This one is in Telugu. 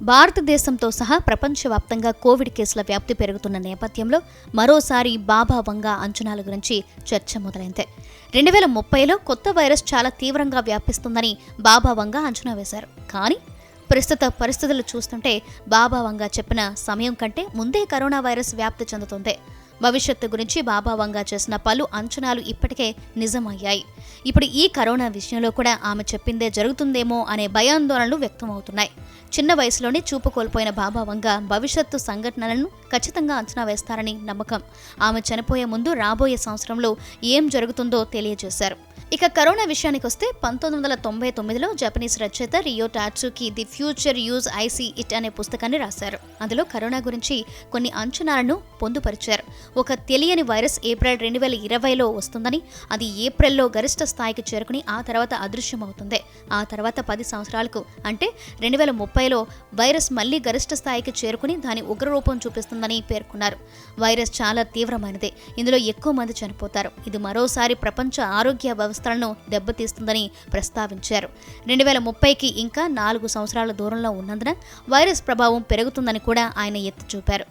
భారతదేశంతో సహా ప్రపంచవ్యాప్తంగా కోవిడ్ కేసుల వ్యాప్తి పెరుగుతున్న నేపథ్యంలో మరోసారి బాబా వంగా అంచనాల గురించి చర్చ మొదలైంది. రెండు వేల ముప్పైలో కొత్త వైరస్ చాలా తీవ్రంగా వ్యాపిస్తుందని బాబా వంగా అంచనా వేశారు. కానీ ప్రస్తుత పరిస్థితులు చూస్తుంటే బాబా వంగా చెప్పిన సమయం కంటే ముందే కరోనా వైరస్ వ్యాప్తి చెందుతుంది. భవిష్యత్తు గురించి బాబావంగా చేసిన పలు అంచనాలు ఇప్పటికే నిజమయ్యాయి. ఇప్పుడు ఈ కరోనా విషయంలో కూడా ఆమె చెప్పిందే జరుగుతుందేమో అనే భయాందోళనలు వ్యక్తమవుతున్నాయి. చిన్న వయసులోనే చూపు కోల్పోయిన బాబా వంగ భవిష్యత్తు సంఘటనలను ఖచ్చితంగా అంచనా వేస్తారని నమ్మకం. ఆమె చనిపోయే ముందు రాబోయే సంవత్సరంలో ఏం జరుగుతుందో తెలియజేశారు. ఇక కరోనా విషయానికి వస్తే పంతొమ్మిది వందల తొంభై తొమ్మిదిలో జపనీస్ రచయిత Ryo Tatsuki the future use I see it అనే పుస్తకాన్ని రాశారు. అందులో కరోనా గురించి కొన్ని అంచనాలను పొందుపరిచారు. ఒక తెలియని వైరస్ ఏప్రిల్ రెండు వేల ఇరవైలో వస్తుందని అది ఏప్రిల్లో గరిష్ట స్థాయికి చేరుకుని ఆ తర్వాత అదృశ్యమవుతుంది. ఆ తర్వాత పది సంవత్సరాలకు అంటే రెండు వేల ముప్పైలో వైరస్ మళ్ళీ గరిష్ట స్థాయికి చేరుకుని దాని ఉగ్రరూపం చూపిస్తుందని పేర్కొన్నారు. వైరస్ చాలా తీవ్రమైనది. ఇందులో ఎక్కువ మంది చనిపోతారు. ఇది మరోసారి ప్రపంచ ఆరోగ్య వ్యవస్థలను దెబ్బతీస్తుందని ప్రస్తావించారు. రెండు వేల ముప్పైకి ఇంకా నాలుగు సంవత్సరాల దూరంలో ఉన్నందున వైరస్ ప్రభావం పెరుగుతుందని కూడా ఆయన ఎత్తి చూపారు.